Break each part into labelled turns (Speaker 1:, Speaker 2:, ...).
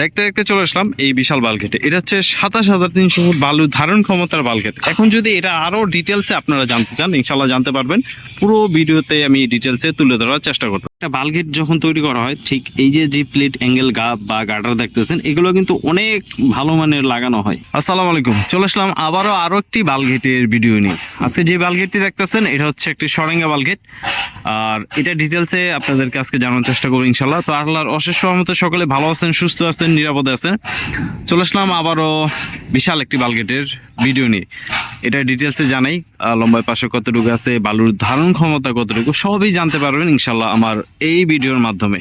Speaker 1: দেখতে দেখতে চলে আসলাম এই বিশাল বালকেটে। এটা হচ্ছে সাতাশ হাজার তিনশো ফুট বালু ধারণ ক্ষমতার বালকেট। এখন যদি এটা আরও ডিটেলসে আপনারা জানতে চান ইনশাল্লাহ জানতে পারবেন। পুরো ভিডিওতে আমি ডিটেলসে তুলে ধরার চেষ্টা করব। একটা বালগেট যখন তৈরি করা হয়, ঠিক এই যে যে প্লেট, অ্যাঙ্গেল, গা বা গার্ডার দেখতেছেন, এগুলো কিন্তু অনেক ভালো মানের লাগানো হয়। আসসালামু আলাইকুম। চলে আসলাম আবারও আরও একটি বালগেটের ভিডিও নিয়ে। আজকে যে বালগেটটি দেখতেছেন, এটা হচ্ছে একটি সরেঙ্গা বালগেট আর এটা ডিটেলসে আপনাদেরকে আজকে জানার চেষ্টা করব ইনশাল্লাহ তো আল্লাহর অশেষ সহমতে সকলে ভালো আছেন, সুস্থ আছেন, নিরাপদে আছেন। চলে আসলাম আবারও বিশাল একটি বালগেটের ভিডিও নিয়ে। এটা ডিটেলসে জানাই লম্বায় পাশে কতটুকু আছে, বালুর ধারণ ক্ষমতা কতটুকু, সবই জানতে পারবেন ইনশাল্লাহ আমার এই ভিডিওর মাধ্যমে।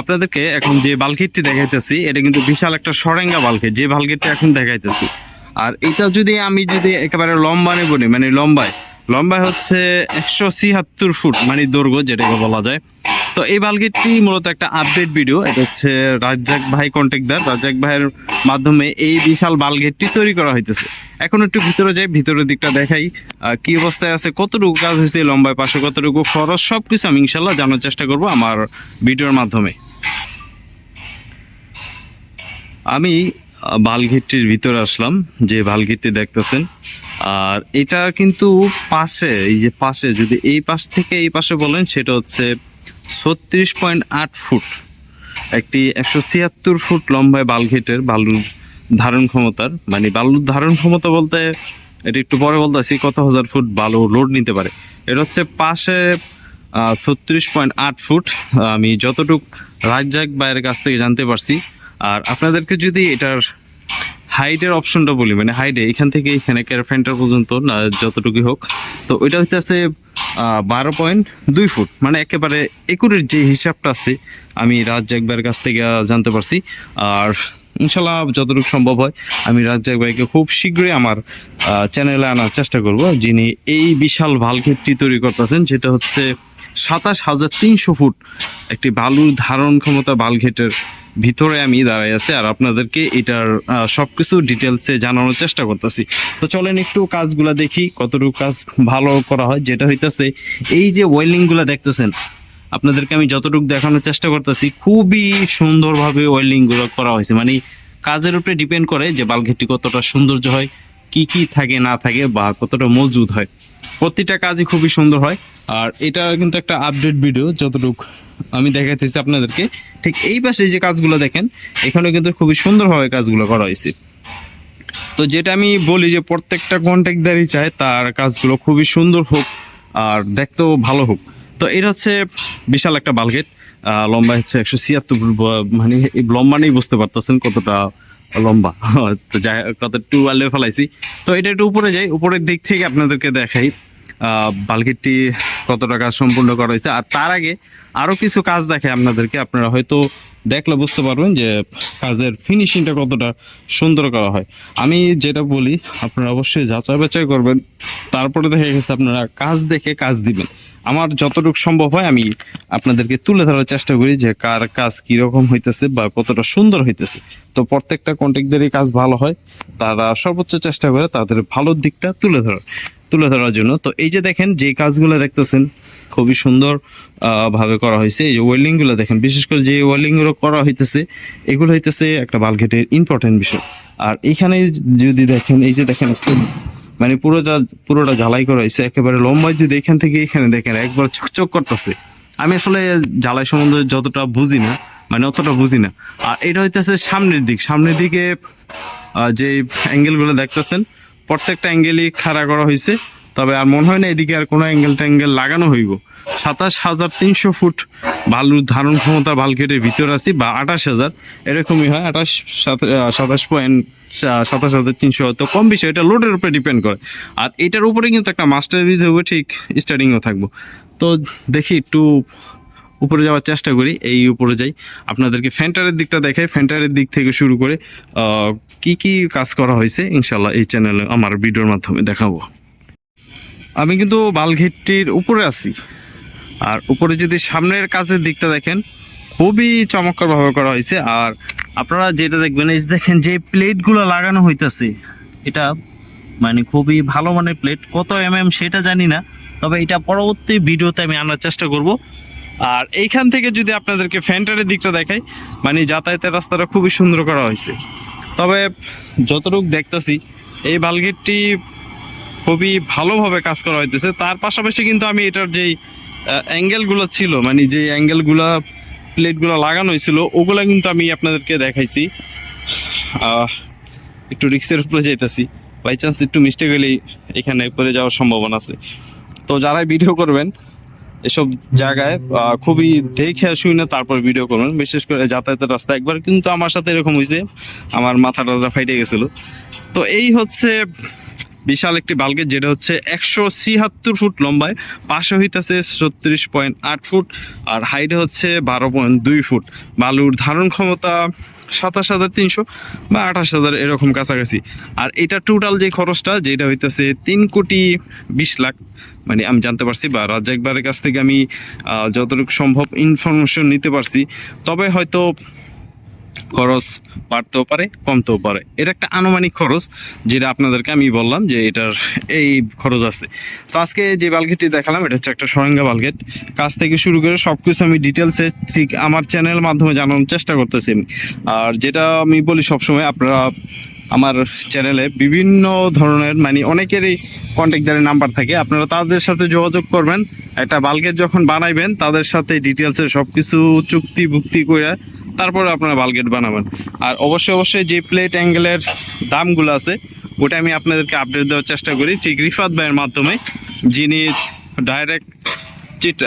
Speaker 1: আপনাদেরকে এখন যে বালগেটটি দেখাইতেছি, এটা কিন্তু বিশাল একটা সরেঙ্গা বালগেট যে বালগেটটি এখন দেখাইতেছি। আর এটা যদি আমি যদি একেবারে লম্বা নেব মানে লম্বায় লম্বায় হচ্ছে একশো ছিয়াত্তর ফুট মানে দৈর্ঘ্য যেটাকে বলা যায়। তো এই বালগেটটি মূলত একটা আপডেট ভিডিও এটা হচ্ছে রাজ্জাক ভাই কন্ট্যাক্টদার রাজ্জাক ভাইয়ের মাধ্যমে এই বিশাল বালগেটটি তৈরি করা হইতেছে। এখন একটু ভিতরে যাই ভিতরের দিকটা দেখাই। কি অবস্থায় আছে কতটুকু কাজ হয়েছে লম্বায় পাশে কতটুকু খরচ সব কিছু আমি ইনশাল্লাহ জানার চেষ্টা করব আমার ভিডিওর মাধ্যমে। আমি আহ, বালঘেটটির ভিতরে আসলাম যে বালঘেটটি দেখতেছেন। আর এটা কিন্তু পাশে এই যে পাশে যদি এই পাশ থেকে এই পাশে বলেন সেটা হচ্ছে ছত্রিশ পয়েন্ট আট ফুট। একটি একশো ছিয়াত্তর ফুট লম্বায় বালঘেটের বালুর ধারণ ক্ষমতার মানে বালুর ধারণ ক্ষমতা বলতে এটা একটু পরে বলতে বলতেছি, কত হাজার ফুট বালু লোড নিতে পারে। এটা হচ্ছে পাশে ছত্রিশ পয়েন্ট আট ফুট। আমি যতটুক রাজ্জাক বাইরের কাছ থেকে জানতে পারছি। আর আপনাদেরকে যদি এটার হাইটের অপশনটা বলি মানে হাইটে এখান থেকে এখানে ক্যারফেন্টার পর্যন্ত, না, যতটুকুই হোক। তো ওইটা হইতেছে বারো পয়েন্ট দুই ফুট। মানে একেবারে একুরের যে হিসাবটা আছে, আমি রাজ্জাক ভাইয়ের কাছ থেকে জানতে পারছি। আর ইনশাল্লাহ যতটুকু সম্ভব হয়, আমি রাজ্জাক ভাইকে খুব শীঘ্রই আমার চ্যানেলে আনার চেষ্টা করব, যিনি এই বিশাল ভালক্ষেতটি তৈরি করতেছেন যেটা হচ্ছে সাতাশ হাজার তিনশো ফুট একটি বালুর ধারণ ক্ষমতা বালঘেটের ভিতরে আমি দাঁড়াই আছি আর আপনাদেরকে এটার আহ, সবকিছু ডিটেলসে জানানোর চেষ্টা করতেছি। তো চলেন একটু কাজগুলা দেখি কতটুকু কাজ ভালো করা হয়। যেটা হইতেছে এই যে ওয়েল্ডিংগুলো দেখতেছেন আপনাদেরকে আমি যতটুকু দেখানোর চেষ্টা করতেছি খুবই সুন্দরভাবে ওয়েল্ডিংগুলো করা হয়েছে। মানে কাজের উপরে ডিপেন্ড করে যে বালঘেটি কতটা সৌন্দর্য হয় কি কি থাকে না থাকে বা কতটা মজবুত হয়। প্রতিটা কাজই খুবই সুন্দর হয়। আর এটা কিন্তু একটা আপডেট ভিডিও যতটুকু আমি দেখাইতেছি আপনাদেরকে। ঠিক এই পাশে যে কাজগুলো দেখেন এখানে কিন্তু খুবই সুন্দরভাবে কাজগুলো করা হয়েছে। তো যেটা আমি বলি যে প্রত্যেকটা কন্ট্যাক্টদারই চায়, তার কাজগুলো খুবই সুন্দর হোক আর দেখতেও ভালো হোক। তো এটা হচ্ছে বিশাল একটা বালগেট। লম্বা হচ্ছে একশো ছিয়াত্তর মানে লম্বা নেই, বুঝতে পারতেছেন কতটা লম্বা। তো যাই কত টু ফেলাইছি। তো এটা একটু উপরে যাই, উপরের দিক থেকে আপনাদেরকে দেখাই। বালগেটটি কত টাকা সম্পূর্ণ করা হয়েছে। আর তার আগে আরও কিছু কাজ দেখে আপনাদেরকে, আপনারা হয়তো দেখলে বুঝতে পারবেন যে কাজের ফিনিশিংটা কতটা সুন্দর করা হয়। আমি যেটা বলি, আপনারা অবশ্যই যাচাই বাছাই করবেন। তারপরে দেখা গেছে আপনারা কাজ দেখে কাজ দিবেন। আমার যতটুকু সম্ভব হয় আমি আপনাদেরকে তুলে ধরার চেষ্টা করি যে কার কাজ কীরকম হইতেছে বা কতটা সুন্দর হইতেছে। তো প্রত্যেকটা কন্ট্যাক্টদেরই কাজ ভালো হয়, তারা সর্বোচ্চ চেষ্টা করে তাদের ভালো দিকটা তুলে ধরার তুলে ধরার জন্য। তো এই যে দেখেন, যে কাজগুলো দেখতেছেন, খুবই সুন্দর ভাবে করা হয়েছে। এই যে ওয়েল্ডিংগুলো দেখেন, বিশেষ করে যে ওয়েল্ডিংগুলো করা হইতেছে, এগুলো হইতেছে একটা বালঘেটের ইম্পর্টেন্ট বিষয়। আর এখানে যদি দেখেন, এই যে দেখেন মানে পুরোটা পুরোটা ঝালাই করা হয়েছে, একেবারে লম্বায় যদি এখান থেকে এখানে দেখেন, একবার চকচক করতেছে। আমি আসলে ঝালাই সম্বন্ধে যতটা বুঝি না মানে অতটা বুঝি না। আর এটা হইতেছে সামনের দিক। সামনের দিকে যে অ্যাঙ্গেলগুলো দেখতেছেন, প্রত্যেকটা অ্যাঙ্গেলই খাড়া করা হয়েছে তবে আর মনে হয় না এদিকে আর কোনো অ্যাঙ্গেল ট্যাঙ্গেল লাগানো হইব। সাতাশ হাজার তিনশো ফুট বালুর ধারণ ক্ষমতা বালকেটের ভিতর আছি, বা আঠাশ হাজার, এরকমই হয়, আঠাশ সাতাশ পয়েন্ট সাতাশ হাজার তিনশো তো কম বেশি, এটা লোডের উপরে ডিপেন্ড করে। আর এটার উপরে কিন্তু একটা মাস্টার বিজ হবে, ঠিক স্টার্টিংও থাকব। তো দেখি একটু উপরে যাওয়ার চেষ্টা করি, এই উপরে যাই। আপনাদেরকে ফ্যান্টারের দিকটা দেখাই ফ্যান্টারের দিক থেকে শুরু করে কি কি কাজ করা হয়েছে ইনশাল্লাহ এই চ্যানেলে আমার ভিডিওর মাধ্যমে দেখাবো। আমি কিন্তু বালঘেটটির উপরে আছি। আর উপরে যদি সামনের কাজের দিকটা দেখেন, খুবই চমৎকারভাবে করা হয়েছে। আর আপনারা যেটা দেখবেন, এই দেখেন যে প্লেটগুলো লাগানো হইতেছে, এটা মানে খুবই ভালো মানের প্লেট। কত এম এম সেটা জানি না, তবে এটা পরবর্তী ভিডিওতে আমি আনার চেষ্টা করব। আর এইখান থেকে যদি আপনাদেরকে ফ্যান্টারের দিকটা দেখাই মানে যাতায়াতের রাস্তাটা খুবই সুন্দর করা হয়েছে। তবে যতটুকু দেখতেছি, এই বালগেটটি খুবই ভালোভাবে কাজ করা হইতেছে। তার পাশাপাশি কিন্তু আমি এটার যেই অ্যাঙ্গেলগুলো ছিল মানে যে অ্যাঙ্গেলগুলো প্লেটগুলো লাগানো হয়েছিল, ওগুলা কিন্তু আমি আপনাদেরকে দেখাইছি। একটু রিক্সের উপরে যাইতেছি। বাই চান্স একটু মিস্টেক হলেই এখানে পড়ে যাওয়ার সম্ভাবনা আছে। তো যারাই ভিডিও করবেন, এসব জায়গায় খুবই দেখে শুই না তারপর ভিডিও করবেন। বিশেষ করে যাতায়াতের রাস্তা। একবার কিন্তু আমার সাথে এরকম হয়েছে, আমার মাথা টাথা ফাইটে গেছিল। তো এই হচ্ছে বিশাল একটি বালগেট যেটা হচ্ছে একশো ছিয়াত্তর ফুট লম্বায়, পাশে হইতেছে ছত্রিশ পয়েন্ট আট ফুট আর হাইটে হচ্ছে বারো পয়েন্ট দুই ফুট। বালুর ধারণ ক্ষমতা সাতাশ হাজার তিনশো বা আঠাশ হাজার এরকম কাছাকাছি। আর এটা টোটাল যে খরচটা, যেটা হইতেছে তিন কোটি বিশ লাখ মানে আমি জানতে পারছি বা রাজ্জাকবারের কাছ থেকে আমি যতটুকু সম্ভব ইনফরমেশন নিতে পারছি। তবে হয়তো খরচ বাড়তেও পারে, কমতেও পারে। এটা একটা আনুমানিক খরচ, যেটা আপনাদেরকে আমি বললাম যে এটার এই খরচ আছে। তো আজকে যে বালগেটটি দেখালাম, এটা হচ্ছে একটা সরঙ্গা বালগেট। কাজ থেকে শুরু করে সব কিছু আমি ডিটেলসে ঠিক আমার চ্যানেলের মাধ্যমে জানানোর চেষ্টা করতেছি আর যেটা আমি বলি সবসময়, আপনারা আমার চ্যানেলে বিভিন্ন ধরনের মানে অনেকেরই কন্ট্যাক্টারের নাম্বার থাকে। আপনারা তাদের সাথে যোগাযোগ করবেন। একটা বালগেট যখন বানাইবেন, তাদের সাথে ডিটেলসে সব কিছু চুক্তি ভুক্তি করে তারপরে আপনারা বালগেট বানাবেন। আর অবশ্যই অবশ্যই যে প্লেট অ্যাঙ্গেলের দামগুলো আছে, ওটা আমি আপনাদেরকে আপডেট দেওয়ার চেষ্টা করি। ঠিক রিফাত ভাইয়ের মাধ্যমে, যিনি ডাইরেক্ট চিট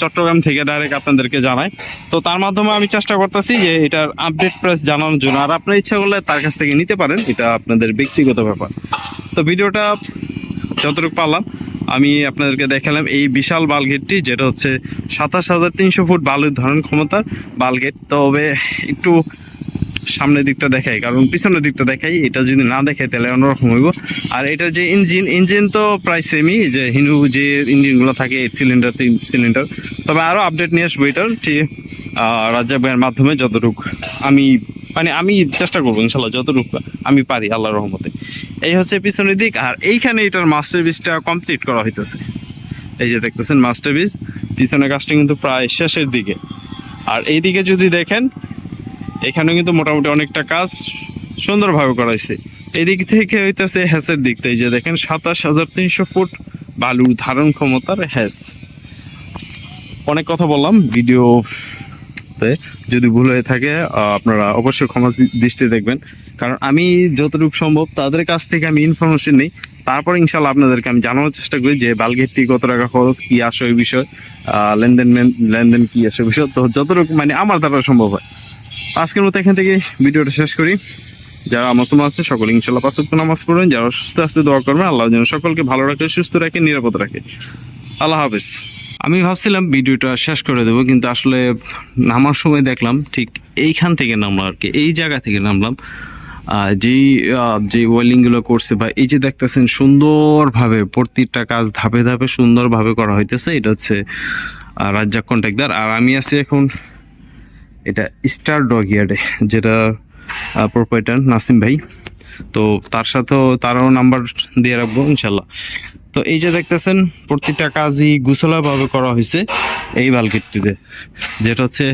Speaker 1: চট্টগ্রাম থেকে ডাইরেক্ট আপনাদেরকে জানায়। তো তার মাধ্যমে আমি চেষ্টা করতেছি যে এটার আপডেট প্রাইস জানানোর জন্য। আর আপনার ইচ্ছা করলে তার কাছ থেকে নিতে পারেন, এটা আপনাদের ব্যক্তিগত ব্যাপার। তো ভিডিওটা যতটুকু পারলাম আমি আপনাদেরকে দেখালাম এই বিশাল বালগেটটি যেটা হচ্ছে সাতাশ হাজার তিনশো ফুট বালুর ধারণ ক্ষমতার বালগেট তবে একটু সামনের দিকটা দেখাই, কারণ পিছনের দিকটা দেখাই, এটা যদি না দেখাই তাহলে অন্যরকম হইব। আর এটার যে ইঞ্জিন ইঞ্জিন তো প্রায় সেমই যে হিন্দু যে ইঞ্জিনগুলো থাকে সিলিন্ডার তিন সিলিন্ডার তবে আরও আপডেট নিয়ে আসব এটার যে রাজ্জাক ভাইয়ের মাধ্যমে, যতটুকু আমি মানে আমি চেষ্টা করব, ইনশাল্লাহ, যতটুকু আমি পারি আল্লাহ রহমতে। এই হচ্ছে পিছনের দিক, আর এইখানে এটার মাস্টার পিসটা কমপ্লিট করা হইতেছে। এই যে দেখতেছেন মাস্টার পিস পিছনের কাজটা কিন্তু প্রায় শেষের দিকে। আর এইদিকে যদি দেখেন এখানে কিন্তু মোটামুটি অনেকটা কাজ সুন্দরভাবে করা হয়েছে এদিক থেকে হইতেছে হ্যাসের দিক থেকে যে দেখেন, সাতাশ হাজার তিনশো ফুট বালুর ধারণ ক্ষমতার হ্যাস। অনেক কথা বললাম ভিডিওতে যদি ভুল হয়ে থাকে আপনারা অবশ্যই ক্ষমা দৃষ্টি দেখবেন। কারণ আমি যতটুকু সম্ভব তাদের কাছ থেকে আমি ইনফরমেশন নিই। তারপর ইনশাল্লাহ আপনাদেরকে আমি জানানোর চেষ্টা করি যে, বালগেটটি কত টাকা খরচ, কি আসে ওই বিষয় লেনদেন লেনদেন কি আসে বিষয়, তো যতটুকু মানে আমার দ্বারা সম্ভব হয়। আজকের মতো এখান থেকে ভিডিওটা শেষ করি। যারা মুসলমান আছে, সকলে ইনশাল্লাহ পাঁচ নামাজ পড়বেন যারা সুস্থ আছে, দোয়া করবেন। আল্লাহ যেন সকলকে ভালো রাখে, সুস্থ রাখে, নিরাপদ রাখে। আল্লাহ হাফেজ। আমি ভাবছিলাম ভিডিওটা শেষ করে দেবো, কিন্তু আসলে নামার সময় দেখলাম ঠিক এইখান থেকে নামলাম আর কি, এই জায়গা থেকে নামলাম। যেই যে ওয়েলিংগুলো করছে বা এই যে দেখতেছেন সুন্দরভাবে প্রত্যেকটা কাজ ধাপে ধাপে সুন্দরভাবে করা হইতেছে, এটা হচ্ছে রাজ্জাক কন্ট্রাক্টর আর আমি আছি এখন এটা স্টার ডগ ইয়ার্ডে যেটা প্রোপাইটার নাসিম ভাই। তো তার সাথেও তারও নাম্বার দিয়ে রাখব ইনশাল্লাহ। তো এই যে দেখতেছেন, প্রতিটা কাজই গুছলাভাবে করা হয়েছে এই বালকেটটিতে যেটা হচ্ছে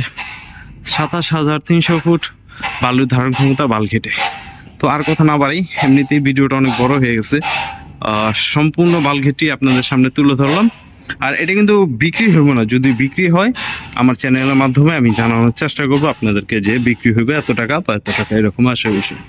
Speaker 1: সাতাশ হাজার তিনশো ফুট বালুর ধারণ ক্ষমতা বালকেটে। তো আর কথা না বাড়ি, এমনিতেই ভিডিওটা অনেক বড় হয়ে গেছে। সম্পূর্ণ বালঘেটটি আপনাদের সামনে তুলে ধরলাম। আর এটা কিন্তু বিক্রি হইব না, যদি বিক্রি হয়, আমার চ্যানেলের মাধ্যমে আমি জানানোর চেষ্টা করব আপনাদেরকে যে বিক্রি হইবে, এত টাকা বা এত টাকা, এরকম আসে বিষয়